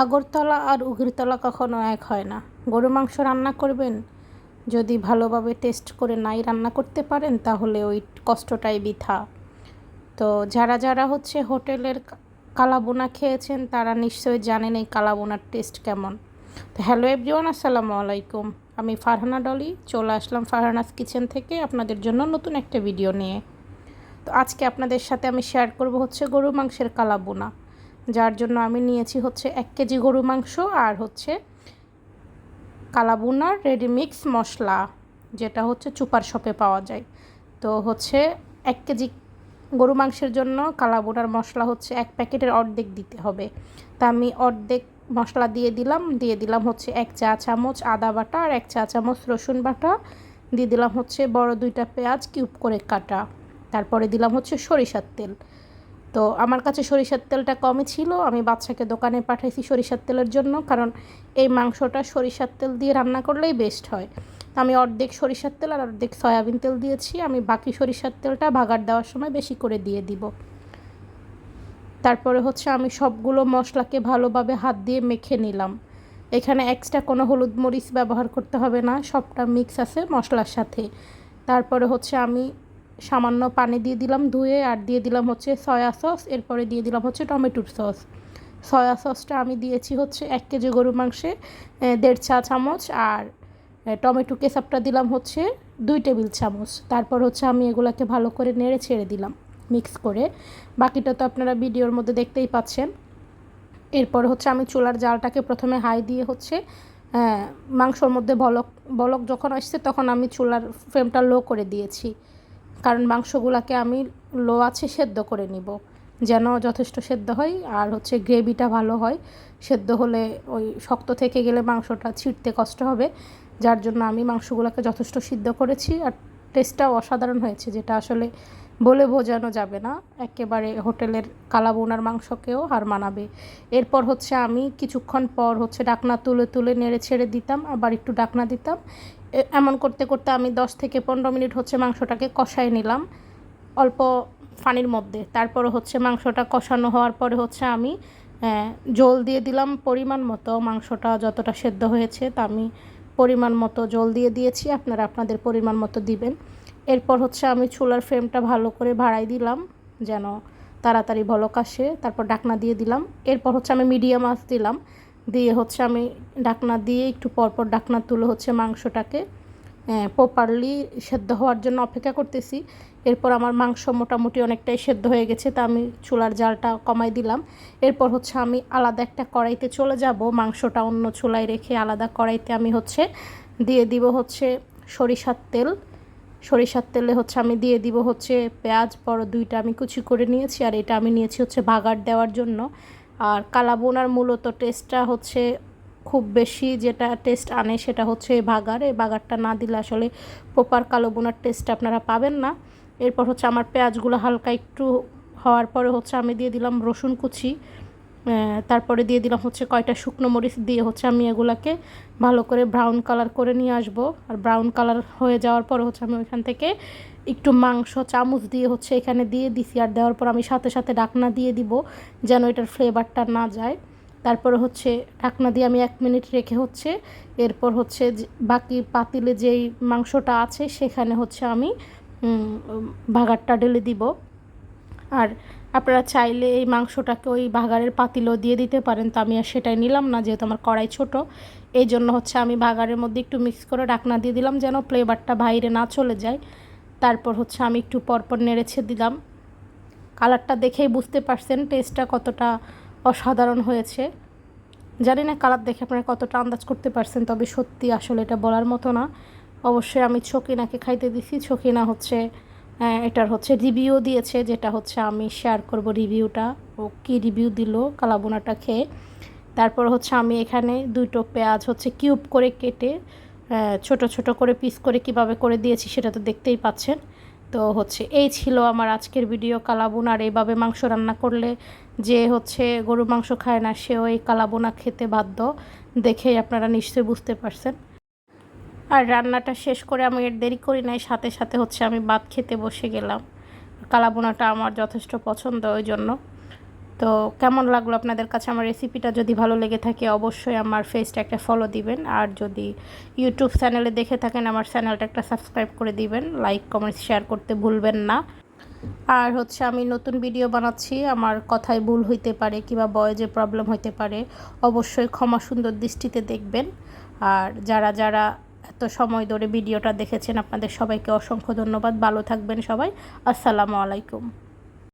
আগরতলা আর উগিরতলা কখনো এক হয় না। গরু মাংস রান্না করবেন? যদি ভালোভাবে টেস্ট করে নাই রান্না করতে পারেন, তাহলে ওই কষ্টটাই বৃথা। তো যারা যারা হচ্ছে হোটেলের কালাবোনা খেয়েছেন, তারা নিশ্চয়ই জানেন এই কালাবোনার টেস্ট কেমন। তো হ্যালো এভরিওয়ান আসসালামু আলাইকুম। আমি ফারহানা ডলি, চলে আসলাম ফারহানাস কিচেন থেকে আপনাদের জন্য নতুন একটা ভিডিও নিয়ে। তো আজকে আপনাদের সাথে আমি শেয়ার করব হচ্ছে গরু মাংসের কালাবোনা। যার জন্য আমি নিয়েছি হচ্ছে এক কেজি গরু মাংস আর হচ্ছে কালাবুনার রেডিমিক্স মশলা, যেটা হচ্ছে চুপার শপে পাওয়া যায়। তো হচ্ছে এক কেজি গরু মাংসের জন্য কালাবুনার মশলা হচ্ছে এক প্যাকেটের অর্ধেক দিতে হবে। তা আমি অর্ধেক মশলা দিয়ে দিলাম দিয়ে দিলাম হচ্ছে এক চা চামচ আদা বাটা আর এক চা চামচ রসুন বাটা। দিয়ে দিলাম হচ্ছে বড় দুইটা পেঁয়াজ কিউব করে কাটা। তারপরে দিলাম হচ্ছে সরিষার তেল। তো আমার কাছে সরিষার তেলটা কমই ছিল। আমি বাচ্চাকে দোকানে পাঠাইছি সরিষার তেলের জন্য, কারণ এই মাংসটা সরিষার তেল দিয়ে রান্না করলেই বেস্ট হয়। তো আমি অর্ধেক সরিষার তেল আর অর্ধেক সয়াবিন তেল দিয়েছি। আমি বাকি সরিষার তেলটা ভাগার দেওয়ার সময় বেশি করে দিয়ে দিব। তারপরে হচ্ছে আমি সবগুলো মশলাকে ভালোভাবে হাত দিয়ে মেখে নিলাম। এখানে এক্সট্রা কোনো হলুদ মরিচ ব্যবহার করতে হবে না, সবটা মিক্স আছে মশলার সাথে। তারপরে হচ্ছে আমি সামান্য পানি দিয়ে দিলাম, ধুয়ে, আর দিয়ে দিলাম হচ্ছে সয়া সস এরপরে দিয়ে দিলাম হচ্ছে টমেটোর সস সয়া সসটা আমি দিয়েছি হচ্ছে এক কেজি গরু মাংসে দেড় চা চামচ, আর টমেটো কেচাপটা দিলাম হচ্ছে দুই টেবিল চামচ। তারপর হচ্ছে আমি এগুলাকে ভালো করে নেড়ে ছেড়ে দিলাম মিক্স করে। বাকিটা তো আপনারা ভিডিওর মধ্যে দেখতেই পাচ্ছেন। এরপর হচ্ছে আমি চুলার জালটাকে প্রথমে হাই দিয়ে হচ্ছে মাংসর মধ্যে বলক বলক যখন আসছে তখন আমি চুলার ফ্লেমটা লো করে দিয়েছি। কারণ মাংসগুলোকে আমি লো আছে সেদ্ধ করে নিব। যেন যথেষ্ট সেদ্ধ হয়, আর হচ্ছে গ্রেভিটা ভালো হয়। সেদ্ধ হলে ওই শক্ত থেকে গেলে মাংসটা ছিঁড়তে কষ্ট হবে। যার জন্য আমি মাংসগুলোকে যথেষ্ট সিদ্ধ করেছি, আর টেস্টটাও অসাধারণ হয়েছে, যেটা আসলে বলে বোঝানো যাবে না। একেবারে হোটেলের কালাবোনার মাংসকেও হার মানাবে। এরপর হচ্ছে আমি কিছুক্ষণ পর হচ্ছে ডাকনা তুলে তুলে নেড়ে ছেড়ে দিতাম, আবার একটু ডাকনা দিতাম। এমন করতে করতে আমি দশ থেকে পনেরো মিনিট হচ্ছে মাংসটাকে কষাই নিলাম, অল্প পানির মধ্যে। তারপরে হচ্ছে মাংসটা কষানো হওয়ার পরে হচ্ছে আমি জল দিয়ে দিলাম পরিমাণ মতো। মাংসটা যতটা সেদ্ধ হয়েছে তা আমি পরিমাণ মতো জল দিয়ে দিয়েছি, আপনারা আপনাদের পরিমাণ মতো দিবেন। এরপর হচ্ছে আমি চুলার ফ্রেমটা ভালো করে ভাড়াই দিলাম, যেন তাড়াতাড়ি ভলক আসে। তারপর ডাকনা দিয়ে দিলাম। এরপর হচ্ছে আমি মিডিয়াম আঁচ দিলাম। দিয়ে হচ্ছে আমি ডাকনা দিয়ে একটু পরপর ডাকনা তুলে হচ্ছে মাংসটাকে প্রপারলি সেদ্ধ হওয়ার জন্য অপেক্ষা করতেছি। এরপর আমার মাংস মোটামুটি অনেকটাই সেদ্ধ হয়ে গেছে, তা আমি চুলার জালটা কমাই দিলাম। এরপর হচ্ছে আমি আলাদা একটা কড়াইতে চলে যাব, মাংসটা অন্য চুলায় রেখে আলাদা কড়াইতে আমি হচ্ছে দিয়ে দিব হচ্ছে সরিষার তেল। সরিষার তেলে হচ্ছে আমি দিয়ে দিব হচ্ছে পেঁয়াজ বড় দুইটা আমি কুচি করে নিয়েছি, আর এটা আমি নিয়েছি হচ্ছে ভাগার দেওয়ার জন্য। আর কালাবোনার মূলত টেস্টটা হচ্ছে খুব বেশি যেটা টেস্ট আনে সেটা হচ্ছে বাগার। এই বাগারটা না দিলে আসলে প্রপার কালো বোনার টেস্ট আপনারা পাবেন না। এরপর হচ্ছে আমার পেঁয়াজগুলো হালকা একটু হওয়ার পরে হচ্ছে আমি দিয়ে দিলাম রসুন কুচি। তারপরে দিয়ে দিলাম হচ্ছে কয়টা শুকনো মরিচ দিয়ে হচ্ছে আমি এগুলাকে ভালো করে ব্রাউন কালার করে নিয়ে আসব। আর ব্রাউন কালার হয়ে যাওয়ার পরে হচ্ছে আমি ওইখান থেকে একটু মাংস, চামচ দিয়ে হচ্ছে এখানে দিয়ে দিছি। আর দেওয়ার পর আমি সাথে সাথে ডাকনা দিয়ে দিব যেন এটার ফ্লেভারটা না যায়। তারপরে হচ্ছে ঢাকনা দিয়ে আমি এক মিনিট রেখে হচ্ছে এরপর হচ্ছে বাকি পাতিলে যেই মাংসটা আছে সেখানে হচ্ছে আমি ভাগারটা ঢেলে দিব। আর আপনারা চাইলে এই মাংসটাকে ওই ভাগারের পাতিলও দিয়ে দিতে পারেন। তো আমি আর সেটাই নিলাম না, যেহেতু আমার কড়াই ছোট। এই জন্য হচ্ছে আমি ভাগারের মধ্যে একটু মিক্স করে ডাকনা দিয়ে দিলাম যেন ফ্লেভারটা বাইরে না চলে যায়। তারপর হচ্ছে আমি একটু পরপর নেড়েছে দিলাম। কালারটা দেখেই বুঝতে পারছেন টেস্টটা কতটা অসাধারণ হয়েছে। জানি না কালার দেখে আপনারা কতটা আন্দাজ করতে পারছেন, তবে সত্যি আসলে এটা বলার মতো না। অবশ্যই আমি ছকিনাকে খাইতে দিছি ছকিনা হচ্ছে এটার হচ্ছে রিভিউ দিয়েছে, যেটা হচ্ছে আমি শেয়ার করব রিভিউটা ও কী রিভিউ দিল, কালাবোনাটা খেয়ে। তারপর হচ্ছে আমি এখানে দুটো পেঁয়াজ হচ্ছে কিউব করে কেটে ছোট ছোট করে পিস করে কীভাবে করে দিয়েছি সেটা তো দেখতেই পাচ্ছেন। তো হচ্ছে এই ছিল আমার আজকের ভিডিও কালাবুন আর এইভাবে মাংস রান্না করলে যে হচ্ছে গরু মাংস খায় না, সেও এই কালাবোনা খেতে বাধ্য। দেখেই আপনারা নিশ্চয়ই বুঝতে পারছেন। আর রান্নাটা শেষ করে আমি এর দেরি করি নাই, সাথে সাথে হচ্ছে আমি ভাত খেতে বসে গেলাম। কালাবোনাটা আমার যথেষ্ট পছন্দ ওই জন্য। তো কেমন লাগল আপনাদের কাছে আমার রেসিপিটা যদি ভালো লেগে থাকে অবশ্যই আমার ফেসটা একটা ফলো দিবেন। আর যদি ইউটিউব চ্যানেলে দেখে থাকেন, আমার চ্যানেলটা একটা সাবস্ক্রাইব করে দিবেন। লাইক কমেন্টস শেয়ার করতে ভুলবেন না। আর হচ্ছে আমি নতুন ভিডিও বানাচ্ছি। আমার কথায় ভুল হইতে পারে কিংবা বয়েজে প্রবলেম হইতে পারে, অবশ্যই ক্ষমা সুন্দর দৃষ্টিতে দেখবেন। আর যারা যারা এত সময় ধরে ভিডিওটা দেখেছেন আপনাদের সবাইকে অসংখ্য ধন্যবাদ। ভালো থাকবেন সবাই। আসসালামু আলাইকুম।